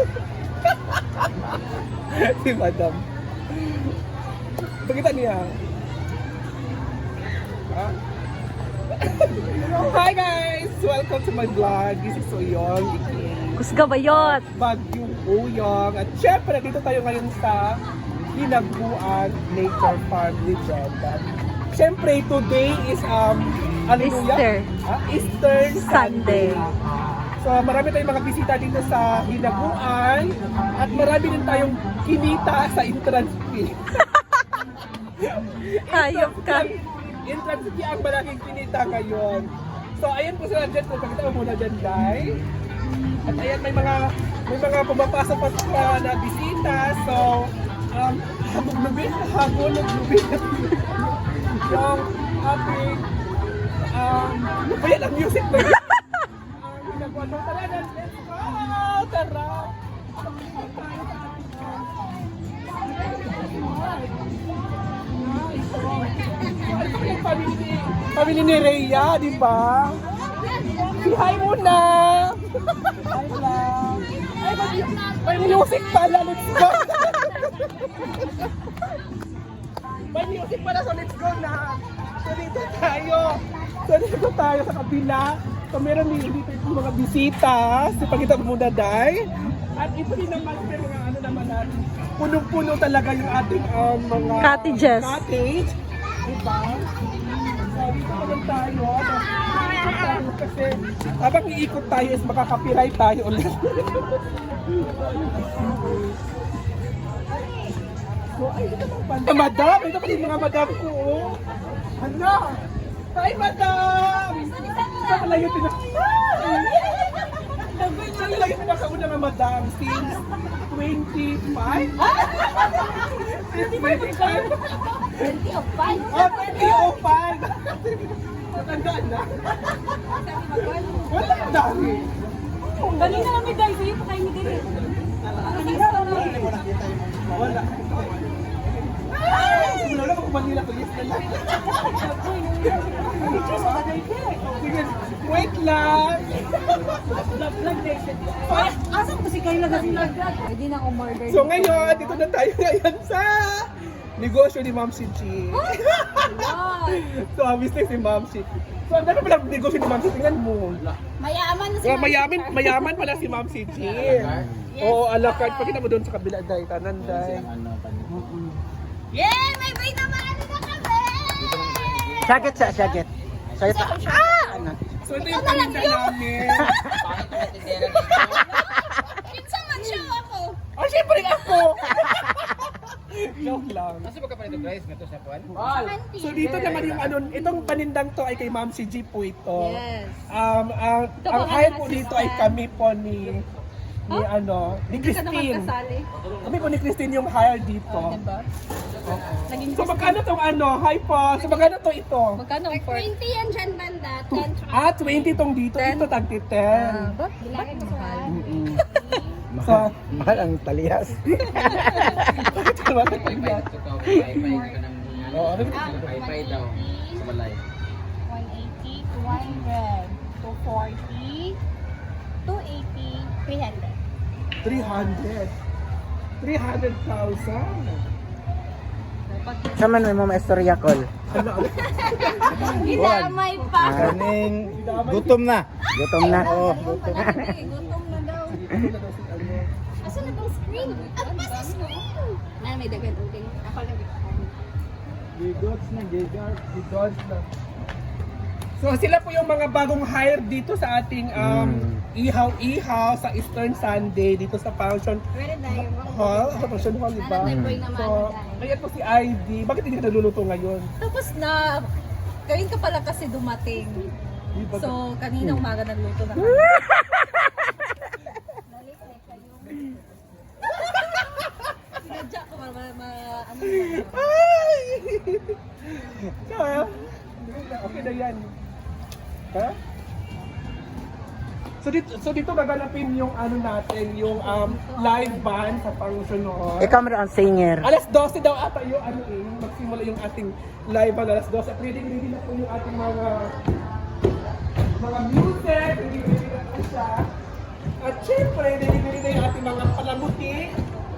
si Madam. Pakita niya. Ah. Hi guys! Welcome to my vlog. This is Soyong again. Kusga bayot. Bagyong Uyong. At syempre, dito tayo ngayon sa Hinaguan Nature Farm Legenda. Syempre, today is um, Hallelujah? Easter. Ah, Easter Sunday. Sunday. So marami tayong mga bisita dito sa Hinaguan at marami din tayong kinita sa entrance fee. Hayop ka. Entrance fee ang malaking kinita ngayon. So ayan po sila dyan, kung pakita mo muna dyan, Day. At ayan, may mga may mga pumapasok-pasok pa na bisita. So, um, habog lubin, habog lubin. yung ating, um, ano ba yan ang music na yun? Ang ginagawa ng tara na, let's go! Tara! Family, family ni Rhea, di ba? Si hi muna! Hi lang! Ay, may, may music pala, let's go! may music pala, so let's go na! So dito tayo! So dito tayo sa kabila. So meron din dito yung mga bisita. So pagkita mo muna, Day. At ito din naman yung mga ano naman natin. Punong-puno talaga yung ating um, mga Cottages. cottage. Diba? So dito naman tayo. Tayo Kasi habang iikot tayo is makaka-copyright tayo ulit. So, ay, ito naman pala. Madam! Ito pala yung mga madam ko, oh. Ano? Hi, madam! Pala yung pinak... Pala yung pinakauna ng madam since 25? Since 25? 2005. Oh, 2005! Matandaan na. Wala ang dami. Kanina lang may guys, sa'yo pa kayo ni Dere. Kanina lang may Wala. Na kung Manila Police na lang. Sige, wait lang. Asan ko si Kayla na sila? Pwede na umorder. So ngayon, dito na tayo ngayon sa negosyo ni Ma'am si G. so, business ni Ma'am si G. So, ang ganda pala ang negosyo ni Ma'am si G. Tingnan mo. Mayaman na si Oh, mayaman, mayaman pala si Ma'am si G. Oo, oh, ala carte. Pakita mo doon sa kabila, Day. Tanan, Day. Yay! May bay na maano na kami! Sakit sa sakit. Sakit sa... Ah! Ano? So, ito yung paninda namin. Minsan man show ako. Oh, syempre ako! Joke lang. Kasi baka pa ito guys, nga to sa kuwan. So dito naman yung ano, itong panindang to ay kay Ma'am si G po ito. Yes. Um, ang, ang po, hire po dito ay kami po ni ni ano, ni Christine. Kami po ni Christine yung hire dito. Diba? Naging So magkano tong ano? Hi po. So magkano to ito? Magkano ang 20 yan dyan banda. 10 Ah, 20 tong dito. Ito tagti 10. Ah, Ba't ba't mahal? So, Mahal ang talias. bakit yan? Oo, ano ba? Pay-pay daw. Sa balay. 180, 200, 240, 280, 300. 300. 300,000. Sa man may mga istorya call. Ano? Ginamay pa. Kaning gutom na. Gutom na. Oo, Gutom gutom na na. Gutom na daw. Asan na tong screen? Ang pa sa screen! Na, may dagan uling. Ako lang Gigots na, gigots, gigots na. So sila po yung mga bagong hire dito sa ating um, ihaw-ihaw sa Eastern Sunday dito sa function hall. Sa function hall, di ba? So, ayan po si Ivy. Bakit hindi ka naluluto ngayon? Tapos na, gawin ka pala kasi dumating. So, kanina umaga nagluto na kami. Sinadya ko, ma, ma, ano, Ay! Okay na yan. Ha? So dito, so dito gaganapin yung ano natin, yung um, live band sa function noon. Eh, Ikaw meron ang singer. Alas 12 daw ata yung ano eh, yung magsimula yung ating live band alas 12. At ready, ready na po yung ating mga mga music, ready, ready na po siya. At syempre, ready, ready na yung ating mga palamuti,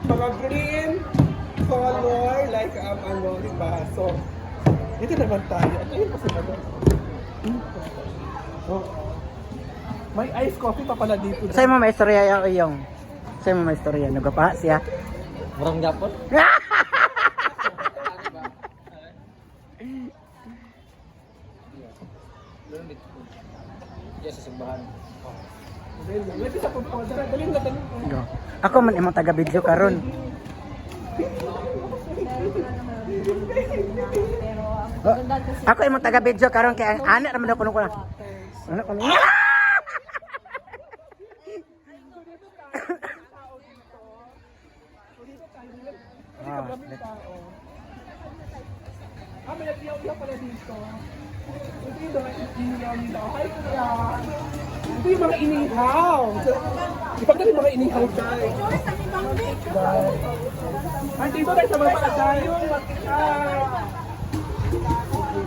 mga green, color, like um, ano, diba? So, ito naman tayo. Ito yung kasi naman ano. Oh. May iced coffee pa pala dito. Sa'yo mo may istorya yung iyong. Sa'yo mo may istorya. Nagapa siya. Murang gapon. Yes, sa simbahan. Ako man imong taga video karon. Oh, ako imong taga video karon kay ang ana naman ako kuno. Ano ko Ah. Ah, may nagtiyaw-tiyaw pala dito. Ito yung mga inihaw nila. Hi, kuya. Ito yung mga inihaw. Ipagdali mga inihaw tayo. Ay, dito tayo sa mga tayo.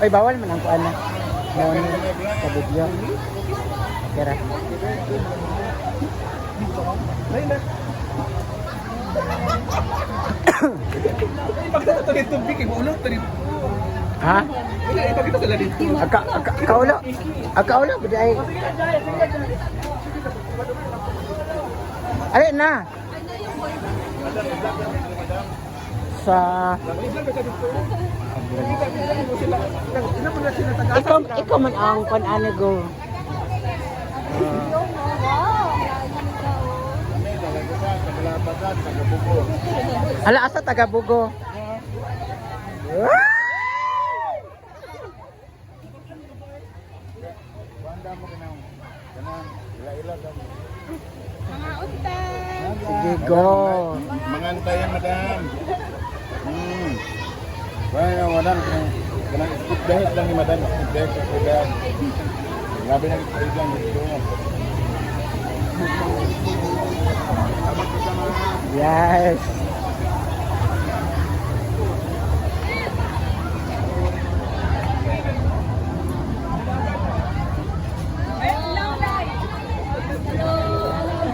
Ay, bawal man ang kuan na. Ngayon, sa video. Kira. Ay, na. Ipakita ito rin tubig, eh, maulog ito rin. Ha? Wala, ipakita sila dito. Aka, aka, kaulo. Aka ulo, budi ay. Ay, na. Sa... Ikaw, ikaw man ang kuan ano go. Ala, asa taga Bugo? Sige, go. Mangantay madam. Kaya madam, kanang skip dahit lang ni madam, skip dahit. Grabe na skip lang dito. Yes.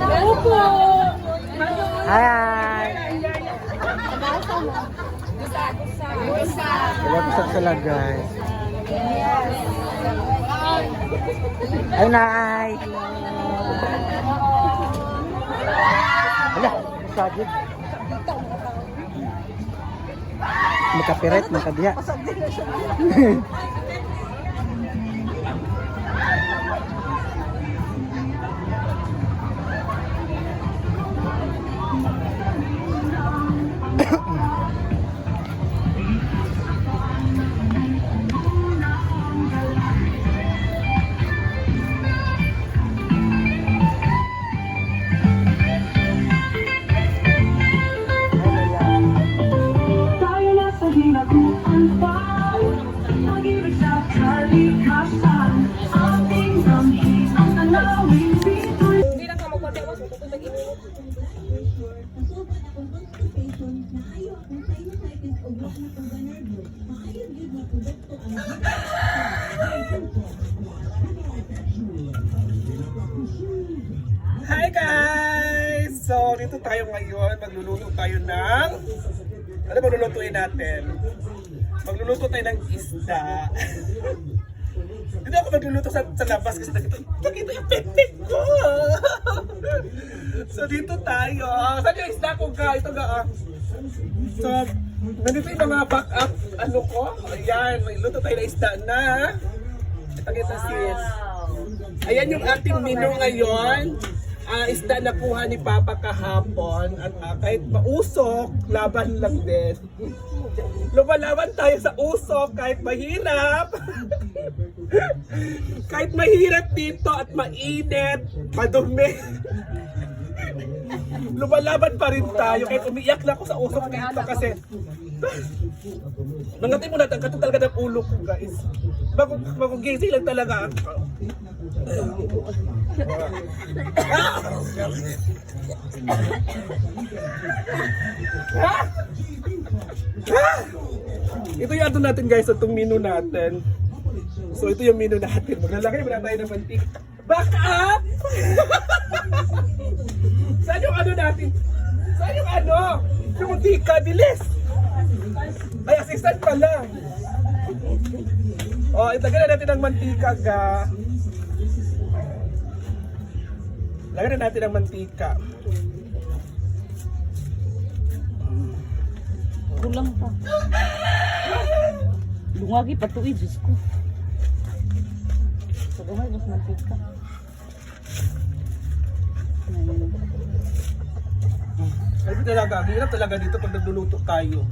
Hello po. Hi. Tagasa mo. Gusa, gusa. Gusa. Wala ko sa sila, guys. Ay, nay. Wala, masagid. Makapiret, makadiya. Hi guys! So, dito tayo ngayon. Magluluto tayo ng... Ano ba lulutuin natin? Magluluto tayo ng isda. Dito ako magluluto sa, sa labas kasi nakita, nakita yung pipit ko! So, dito tayo. Saan yung isda ko ga? Ito ga. ah. So, nandito yung mga backup ano ko. Ayan, may luto tayo ng isda na. Ito kita sis. Ayan yung ating menu ngayon. Ah, isda na kuha ni Papa kahapon at ah, kahit mausok, laban lang din. Lumalaban tayo sa usok kahit mahirap. kahit mahirap dito at mainit, madumi. Lumalaban pa rin tayo. Kahit umiiyak na ako sa usok dito kasi Nangatay mo natin, kato talaga ng ulo ko guys. Bago, bago gising lang talaga? Ito yung ano natin guys, itong menu natin. So ito yung menu natin. Maglalagay mo na tayo ng mantik. Back up! Saan yung ano natin? Saan yung ano? Yung mantika, bilis! Ay, assistant pala. Oh, itagyan na natin ng mantika, ga. Lagyan na natin ng mantika. Kulang pa. Lungagi pa to eh, Diyos ko. Sa gamay, mas mantika. Talaga, ang hirap talaga dito pag nagluluto tayo.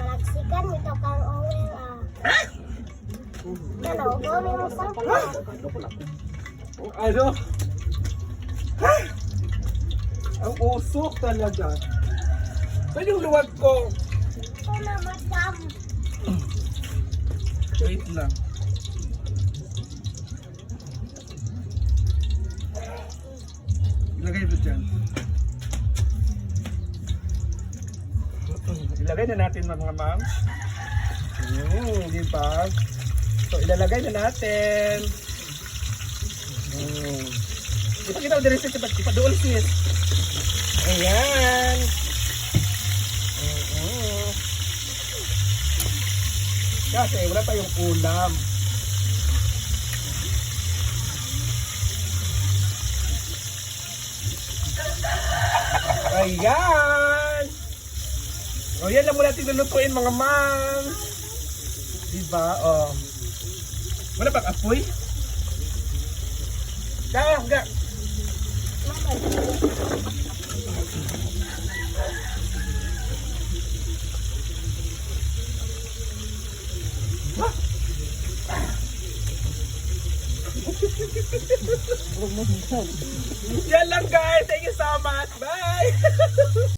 Malagsikan ito kang oil ah. Ano, gawin mo sa Ano? Ha? Ang usok talaga. Saan yung luwag ko? Ito na, madam. Wait lang. Ilagay mo dyan. Ilagay na natin mga ma'am. Mm, di ba? So, ilalagay na natin. Mm. Ipakita mo din sis, ipa- ipadool sis. Ayan. Mm-mm. Kasi wala pa yung ulam. Ayan! O yan lang muna natin lulutuin mga ma'am. Diba? O. Wala bang apoy? Ga, ga. Yan lang guys. Thank you so much. Bye!